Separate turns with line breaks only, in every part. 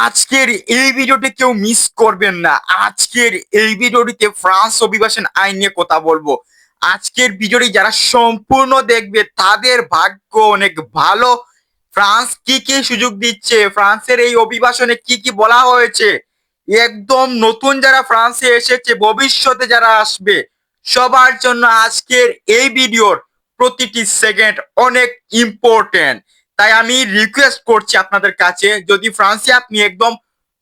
আজকের এই ভিডিওটি কেউ মিস করবেন না। আজকের এই ভিডিওটিতে ফ্রান্স অভিবাসন আইন নিয়ে কথা বলব। আজকের ভিডিওটি যারা সম্পূর্ণ দেখবে, তাদের ভাগ্য অনেক ভালো। ফ্রান্স কি কি সুযোগ দিচ্ছে? ফ্রান্সের এই অভিবাসনে কি কি বলা হয়েছে? একদম নতুন যারা ফ্রান্সে এসেছে, ভবিষ্যতে যারা আসবে, সবার জন্য আজকের এই ভিডিওর প্রতিটি সেকেন্ড অনেক ইম্পর্টেন্ট তাই আমি রিকোয়েস্ট করছি আপনাদের কাছে, যদি ফ্রান্সে আপনি একদম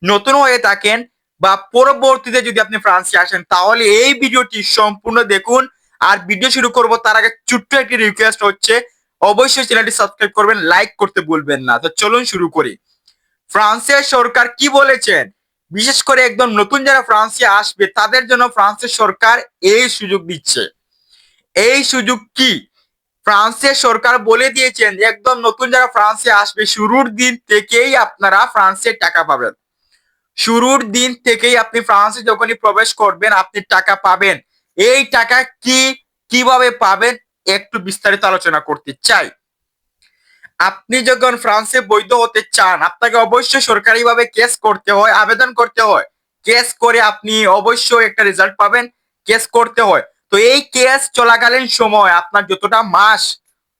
নতুন হয়ে থাকেন বা পরবর্তীতে যদি আপনি ফ্রান্সে আসেন, তাহলে এই ভিডিওটি সম্পূর্ণ দেখুন। আর ভিডিও শুরু করব তার আগে ছোট্ট একটি রিকোয়েস্ট হচ্ছে, অবশ্যই চ্যানেলটি সাবস্ক্রাইব করবেন লাইক করতে ভুলবেন না। তো চলুন শুরু করি। ফ্রান্সের সরকার কি বলেছেন? বিশেষ করে একদম নতুন যারা ফ্রান্সে আসবে, তাদের জন্য ফ্রান্সের সরকার এই সুযোগ দিচ্ছে। এই সুযোগ কি? ফ্রান্সের সরকার বলে দিয়েছেন, একদম নতুন যারা ফ্রান্সে আসবে, শুরুর দিন থেকেই আপনারা ফ্রান্সের টাকা পাবেন। শুরুর দিন থেকেই আপনি ফ্রান্সে যখনই প্রবেশ করবেন, আপনি টাকা পাবেন। এই টাকা কি, কীভাবে পাবেন, একটু বিস্তারিত আলোচনা করতে চাই। আপনি যখন ফ্রান্সে বৈধ হতে চান, আপনাকে অবশ্যই সরকারিভাবে কেস করতে হয়, আবেদন করতে হয়। কেস করে আপনি অবশ্যই একটা রেজাল্ট পাবেন, কেস করতে হয়। তো এই কেস চলাকালীন সময় আপনার যতটা মাস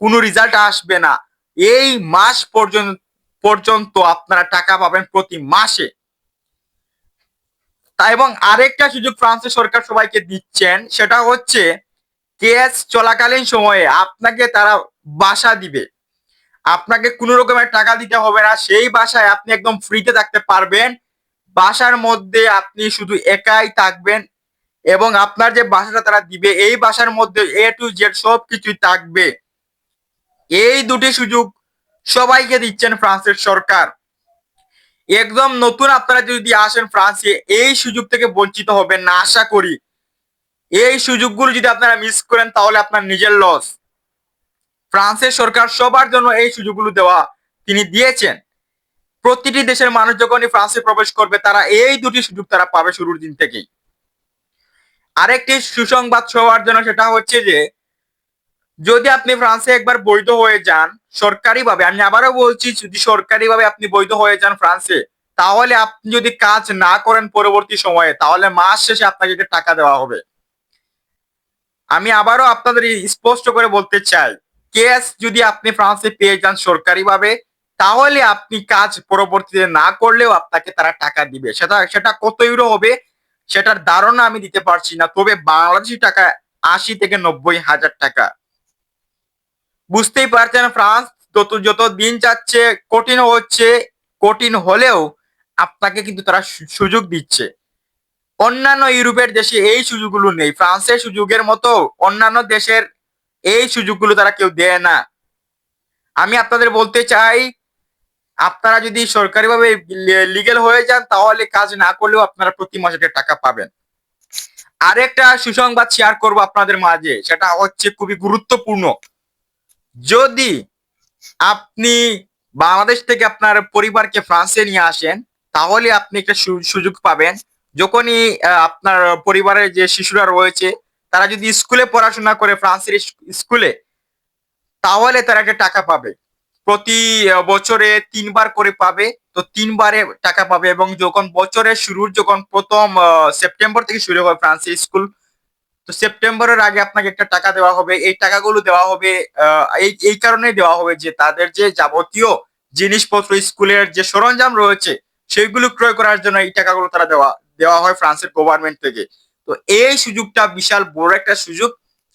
কোনো রেজাল্ট আসবে না, এই মাস পর্যন্ত পর্যন্ত আপনারা টাকা পাবেন প্রতি মাসে। তা এবং আরেকটা সুযোগ ফ্রান্সের সরকার সবাইকে দিচ্ছেন, সেটা হচ্ছে কেস চলাকালীন সময়ে আপনাকে তারা বাসা দিবে। আপনাকে কোনো রকমের টাকা দিতে হবে না, সেই বাসায় আপনি একদম ফ্রিতে থাকতে পারবেন। বাসার মধ্যে আপনি শুধু একাই থাকবেন এবং আপনার যে বাসাটা তারা দিবে, এই বাসার মধ্যে এ টু জেড সব কিছুই থাকবে। এই দুটি সুযোগ সবাইকে দিচ্ছেন ফ্রান্সের সরকার। একদম নতুন আপনারা যদি আসেন ফ্রান্সে, এই সুযোগ থেকে বঞ্চিত হবেন না, আশা করি। এই সুযোগগুলো যদি আপনারা মিস করেন, তাহলে আপনার নিজের লস ফ্রান্সের সরকার সবার জন্য এই সুযোগগুলো দেওয়া তিনি দিয়েছেন। প্রতিটি দেশের মানুষ যখনই ফ্রান্সে প্রবেশ করবে, তারা এই দুটি সুযোগ তারা পাবে শুরুর দিন থেকেই। আরেকটি সুসংবাদ সবার জন্য সেটা হচ্ছে যে, যদি আপনি ফ্রান্সে একবার বৈধ হয়ে যান সরকারিভাবে, আমি আবারও বলছি, যদি সরকারিভাবে আপনি বৈধ হয়ে যান ফ্রান্সে, তাহলে আপনি যদি কাজ না করেন পরবর্তী সময়ে, তাহলে মাস শেষে আপনাকে টাকা দেওয়া হবে। আমি আবারও আপনাদের স্পষ্ট করে বলতে চাই, কেস যদি আপনি ফ্রান্সে পেয়ে যান সরকারিভাবে, তাহলে আপনি কাজ পরবর্তীতে না করলেও আপনাকে তারা টাকা দিবে। সেটা সেটা কত ইউরো হবে সেটার ধারণা আমি দিতে পারছি না, তবে বাংলাদেশি টাকা আশি থেকে নব্বই হাজার টাকা। বুঝতেই পারছেন ফ্রান্স, যত যত দিন যাচ্ছে, কঠিন হচ্ছে, কঠিন হলেও আপনাকে কিন্তু তারা সুযোগ দিচ্ছে। অন্যান্য ইউরোপের দেশে এই সুযোগগুলো নেই, ফ্রান্সের সুযোগের মতো অন্যান্য দেশের এই সুযোগগুলো তারা কেউ দেয় না। আমি আপনাদের বলতে চাই আপনারা যদি সরকারিভাবে লিগেল হয়ে যান, তাহলে কাজ না করলেও আপনারা প্রতি মাসে টাকা পাবেন। আরেকটা সুসংবাদ শেয়ার করব আপনাদের মাঝে, সেটা হচ্ছে খুবই গুরুত্বপূর্ণ। যদি আপনি বাংলাদেশ থেকে আপনার পরিবারকে ফ্রান্সে নিয়ে আসেন, তাহলে আপনি একটা সুযোগ পাবেন। যখনই আপনার পরিবারের যে শিশুরা রয়েছে, তারা যদি স্কুলে পড়াশোনা করে ফ্রান্সের স্কুলে, তাহলে তারা একটা টাকা পাবে। প্রতি বছরে তিনবার করে পাবে। তো তিনবারে টাকা পাবে এবং যখন বছরের শুরুর, যখন প্রথম সেপ্টেম্বর থেকে শুরু হয় ফ্রান্সের স্কুল, তো সেপ্টেম্বরের আগে আপনাকে একটা টাকা দেওয়া হবে। এই টাকাগুলো দেওয়া হবে এই এই কারণে দেওয়া হবে যে তাদের যে যাবতীয় জিনিসপত্র, স্কুলের যে সরঞ্জাম রয়েছে, সেইগুলো ক্রয় করার জন্য এই টাকাগুলো তারা দেওয়া দেওয়া হয় ফ্রান্সের গভর্নমেন্ট থেকে। তো এই সুযোগটা বিশাল বড় একটা সুযোগ।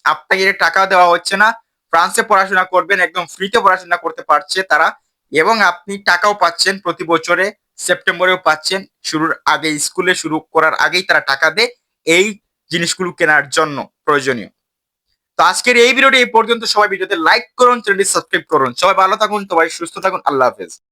আপনাকে টাকা দেওয়া হচ্ছে না। ফ্রান্সে পড়াশোনা করবেন, একদম ফ্রিতে পড়াশোনা করতে পারছে তারা এবং আপনি টাকাও পাচ্ছেন প্রতি বছরে, সেপ্টেম্বরেও পাচ্ছেন। শুরুর আগে স্কুলে শুরু করার আগেই তারা টাকা দেয় এই জিনিসগুলো কেনার জন্য প্রয়োজনীয়। তো আজকের এই ভিডিওটি এই পর্যন্ত। সবাই ভিডিওতে লাইক করুন, চ্যানেলটি সাবস্ক্রাইব করুন। সবাই ভালো থাকুন, সবাই সুস্থ থাকুন। আল্লাহ হাফেজ।